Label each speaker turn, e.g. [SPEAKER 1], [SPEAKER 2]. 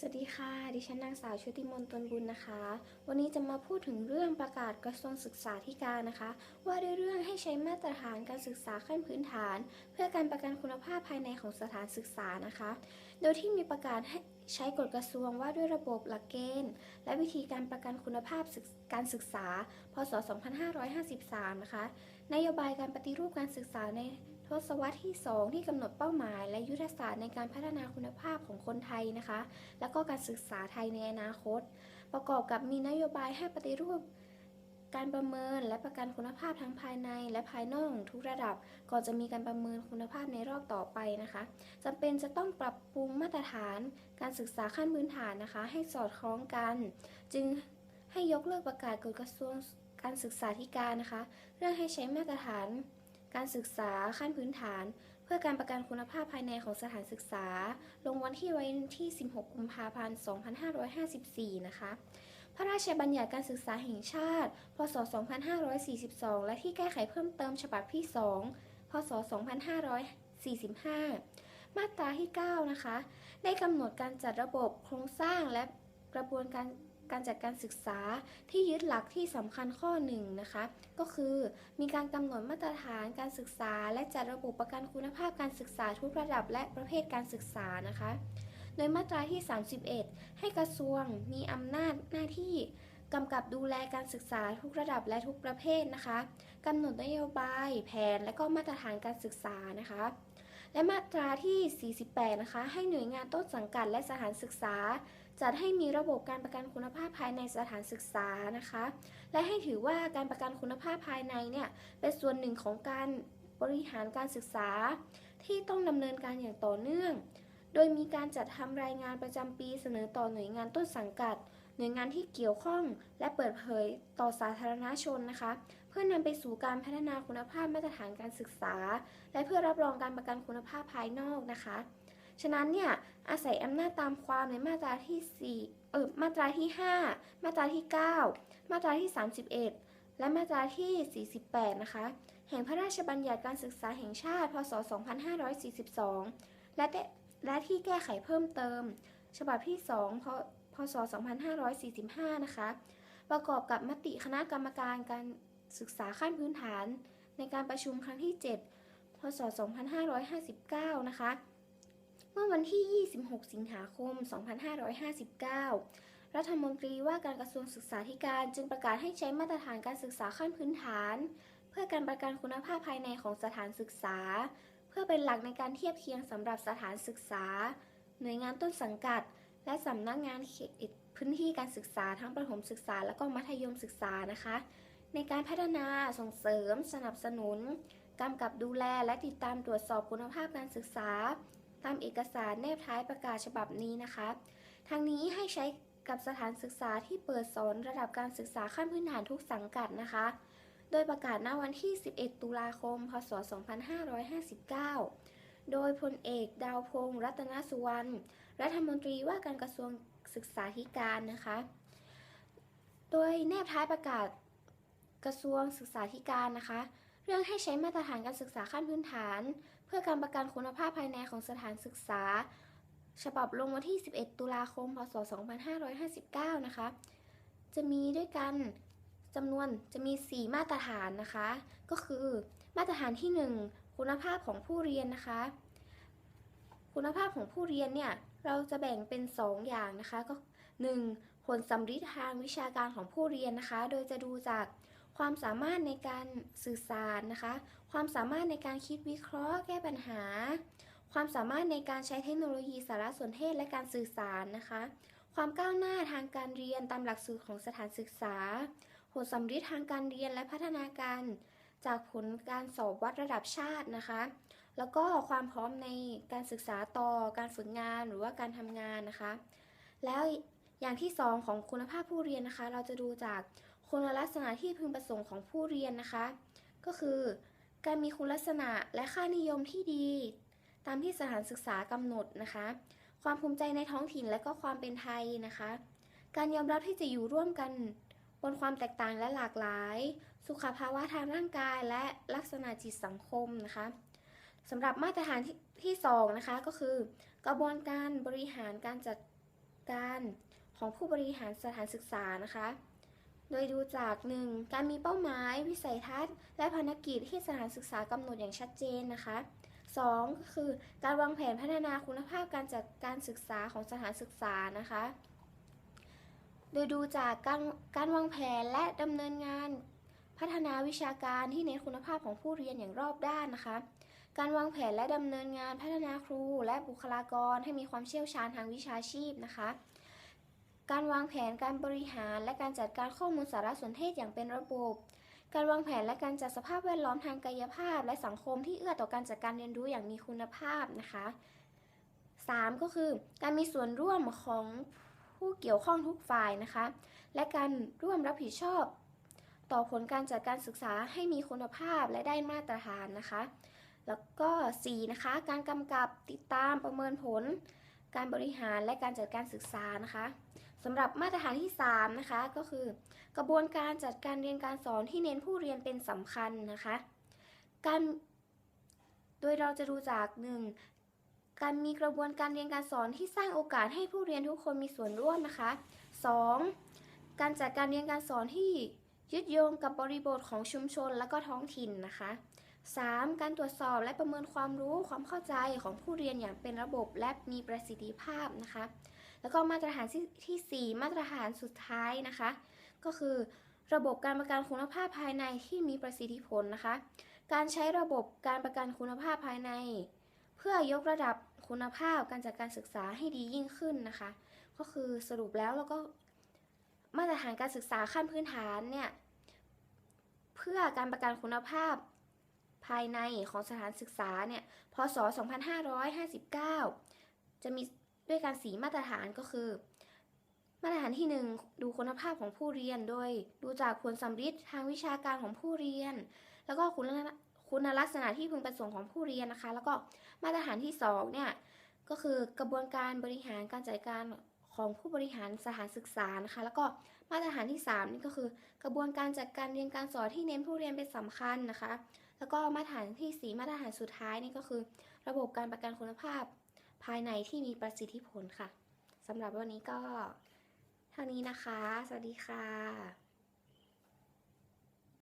[SPEAKER 1] สวัสดีค่ะ ดิฉันนางสาวชุติมนตนบุญนะคะ วันนี้จะมาพูดถึงเรื่องประกาศกระทรวงศึกษาธิการนะคะ ว่าด้วยเรื่องให้ใช้มาตรฐานการศึกษาขั้นพื้นฐาน เพื่อการประกันคุณภาพภายในของสถานศึกษานะคะ โดยที่มีประกาศให้ใช้กฎกระทรวงว่าด้วยระบบหลักเกณฑ์ และวิธีการประกันคุณภาพกการศึกษา พศ 2553 นะคะ นโยบายการปฏิรูปการศึกษาใน ทศวรรษที่ 2 ที่กำหนดเป้าหมาย และยุทธศาสตร์ในการพัฒนาคุณภาพของคนไทยนะคะ แล้วก็การศึกษาไทยในอนาคต ประกอบกับมีนโยบายให้ปฏิรูป การประเมินและประกันคุณภาพทั้งภายใน และภายนอกทุกระดับ ก่อนจะมีการประเมินคุณภาพในรอบต่อไปนะคะจำเป็นจะต้องปรับปรุงมาตรฐาน การศึกษาขั้นพื้นฐานนะคะ ให้สอดคล้องกัน จึงให้ยกเลิกประกาศกฎกระทรวงการศึกษาธิการนะคะ เรื่องให้ใช้มาตรฐาน การศึกษาขั้นพื้นฐาน เพื่อการประกันคุณภาพภายในของสถานศึกษา ลงวันที่ไว้ที่ 16 กุมภาพันธ์ 2554 นะคะ พระราชบัญญัติการศึกษาแห่งชาติ พศ 2542 และที่แก้ไขเพิ่มเติมฉบับที่ 2 พศ 2545 มาตราที่ 9 นะคะ ได้กำหนดการจัดระบบโครงสร้างและกระบวนการ การจัดการศึกษาที่ยึดหลักที่สำคัญข้อหนึ่งนะคะ ก็คือมีการกำหนดมาตรฐานการศึกษา และจัดระบบประกันคุณภาพการศึกษาทุกระดับและประเภทการศึกษานะคะ โดยมาตราที่ 31 ให้กระทรวงมีอำนาจหน้าที่กำกับดูแลการศึกษาทุกระดับและทุกประเภทนะคะกำหนดนโยบาย แผน และก็มาตรฐานการศึกษานะคะ และมาตราที่ 48 นะคะ ให้หน่วยงานต้นสังกัดและสถานศึกษา จัดให้มีระบบการประกันคุณภาพภายในสถานศึกษานะคะ และให้ถือว่าการประกันคุณภาพภายในเนี่ยเป็นส่วนหนึ่งของการบริหารการศึกษา ที่ต้องดำเนินการอย่างต่อเนื่อง โดยมีการจัดทำรายงานประจำปีเสนอต่อหน่วยงานต้นสังกัด หน่วยงานที่เกี่ยวข้อง และเปิดเผยต่อสาธารณชนนะคะ เพื่อนำไปสู่การพัฒนาคุณภาพมาตรฐานการศึกษา และเพื่อรับรองการประกันคุณภาพภายนอกนะคะ ฉะนั้นเนี่ยอาศัยอำนาจตามความในมาตราที่4เออมาตราที่ 5 มาตราที่ 9 มาตราที่ 31 และมาตราที่ 48 นะคะ แห่งพระราชบัญญัติการศึกษาแห่งชาติ พศ 2542 และและที่แก้ไขเพิ่มเติม ฉบับที่ 2พพศ2545 นะคะ ประกอบกับมติคณะกรรมการการศึกษาขั้นพื้นฐาน ในการประชุมครั้งที่ 7 พศ 2559 นะคะ มื่อวันที่ 26 สิงหาคม 2559 รัฐมนตรีว่าการกระทรวงศึกษาธิการจึงประกาศให้ใช้มาตรฐานการศึกษาขั้นพื้นฐาน เพื่อการประกันคุณภาพภายในของสถานศึกษา เพื่อเป็นหลักในการเทียบเคียงสำหรับสถานศึกษา หน่วยงานต้นสังกัด และสำนักงานเขตพื้นที่การศึกษาทั้งประถมศึกษาและก็มัธยมศึกษานะคะ ในการพัฒนาส่งเสริม สนับสนุนกำกับดูแลและติดตามตรวจสอบคุณภาพการศึกษา ตามเอกสารแนบท้ายประกาศฉบับนี้นะคะ ทางนี้ให้ใช้กับสถานศึกษาที่เปิดสอนระดับการศึกษาขั้นพื้นฐานทุกสังกัดนะคะ โดยประกาศณวันที่ 11 ตุลาคม พศ 2559 โดยพลเอกดาวพงษ์รัตนสุวรรณ รัฐมนตรีว่าการกระทรวงศึกษาธิการนะคะ โดยแนบท้ายประกาศกระทรวงศึกษาธิการนะคะ เรื่องให้ใช้มาตรฐานการศึกษาขั้นพื้นฐาน เพื่อการประกันคุณภาพภายในของสถานศึกษา ฉบับลงวันที่ 11 ตุลาคม พศ 2559 นะคะ จะมีด้วยกันจำนวนจะมี 4 มาตรฐานนะคะ ก็คือมาตรฐานที่ 1 คุณภาพของผู้เรียนนะคะ คุณภาพของผู้เรียนเนี่ยเราจะแบ่งเป็น 2 อย่างนะคะก็ 1. ผลสัมฤทธิ์ทางวิชาการของผู้เรียนนะคะ โดยจะดูจาก ความสามารถในการสื่อสารนะคะ ความสามารถในการคิดวิเคราะห์ แก้ปัญหา ความสามารถในการใช้เทคโนโลยีสารสนเทศและการสื่อสารนะคะ ความก้าวหน้าทางการเรียนตามหลักสูตรของสถานศึกษา ผลสัมฤทธิ์ทางการเรียนและพัฒนาการ จากผลการสอบวัดระดับชาตินะคะ แล้วก็ความพร้อมในการศึกษาต่อ การฝึกงานหรือว่าการทำงานนะคะ แล้วอย่างที่สองของคุณภาพผู้เรียนนะคะ เราจะดูจาก คุณลักษณะที่พึงประสงค์ของผู้เรียนนะคะ ก็คือ การมีคุณลักษณะและค่านิยมที่ดี ตามที่สถานศึกษากำหนดนะคะ ความภูมิใจในท้องถิ่นและก็ความเป็นไทยนะคะ การยอมรับที่จะอยู่ร่วมกันบนความแตกต่างและหลากหลาย สุขภาวะทางร่างกายและลักษณะจิตสังคมนะคะสำหรับมาตรฐานที่ที่สองนะคะก็คือ กระบวนการบริหารการจัดการของผู้บริหารสถานศึกษานะคะ โดยดูจาก 1. การมีเป้าหมาย วิสัยทัศน์ และภารกิจที่สถานศึกษากำหนดอย่างชัดเจนนะคะ 2. ก็คือการวางแผนพัฒนาคุณภาพการจัดการศึกษาของสถานศึกษานะคะ โดยดูจากการการวางแผนและดำเนินงาน พัฒนาวิชาการที่เน้นคุณภาพของผู้เรียนอย่างรอบด้านนะคะ การวางแผนและดำเนินงานพัฒนาครู และบุคลากรให้มีความเชี่ยวชาญทางวิชาชีพนะคะ การวางแผนการบริหารและการจัดการข้อมูลสารสนเทศอย่างเป็นระบบ การวางแผนและการจัดสภาพแวดล้อมทางกายภาพ และสังคมที่เอื้อต่อการจัดการเรียนรู้อย่างมีคุณภาพนะคะ 3. ก็คือการมีส่วนร่วมของผู้เกี่ยวข้องทุกฝ่ายนะคะ และการร่วมรับผิดชอบ ต่อผลการจัดการศึกษาให้มีคุณภาพและได้มาตรฐานนะคะ แล้วก็ 4. นะคะการกำกับติดตามประเมินผล การบริหารและการจัดการศึกษานะคะ สำหรับมาตรฐานที่ 3 นะคะ ก็คือ กระบวนการจัดการเรียนการสอนที่เน้นผู้เรียนเป็นสำคัญนะคะ การโดยเราจะดูจาก 1. การมีกระบวนการเรียนการสอนที่สร้างโอกาสให้ผู้เรียนทุกคนมีส่วนร่วมนะคะ 2. การจัดการเรียนการสอนที่ยึดโยงกับบริบทของชุมชนและก็ท้องถิ่นนะคะ 3. การตรวจสอบและประเมินความรู้ความเข้าใจของผู้เรียนอย่างเป็นระบบและมีประสิทธิภาพนะคะ แล้วก็มาตรฐานที่ที่ 4 มาตรฐานสุดท้ายนะคะ ก็คือระบบการประกันคุณภาพภายในที่มีประสิทธิผลนะคะ การใช้ระบบการประกันคุณภาพภายใน เพื่อยกระดับคุณภาพการจัดการศึกษาให้ดียิ่งขึ้นนะคะ ก็คือสรุปแล้วแล้วก็มาตรฐานการศึกษาขั้นพื้นฐานเนี่ยเพื่อการประกันคุณภาพภายในของสถานศึกษาเนี่ย พศ 2559 จะมี ด้วยการสีมาตรฐานก็คือ มาตรฐานที่ 1 ดูคุณภาพของผู้เรียนโดย ดูจากผลสำฤทธิ์ทางวิชาการของผู้เรียน แล้วก็คุณคุณลักษณะที่พึงประสงค์ของผู้เรียนนะคะ แล้วก็มาตรฐานที่2เนี่ยก็คือกระบวนการบริหารการจัดการของผู้บริหารสถานศึกษานะคะ แล้วก็มาตรฐานที่ 3 นี่ก็คือ กระบวนการจัดการเรียนการสอนที่เน้นผู้เรียนเป็นสำคัญนะคะ แล้วก็มาตรฐานที่ 4 มาตรฐานสุดท้ายนี่ก็คือ ระบบการประกันคุณภาพ ภายในที่มีประสิทธิผลค่ะสำหรับวันนี้ก็เท่านี้นะคะ สวัสดีค่ะ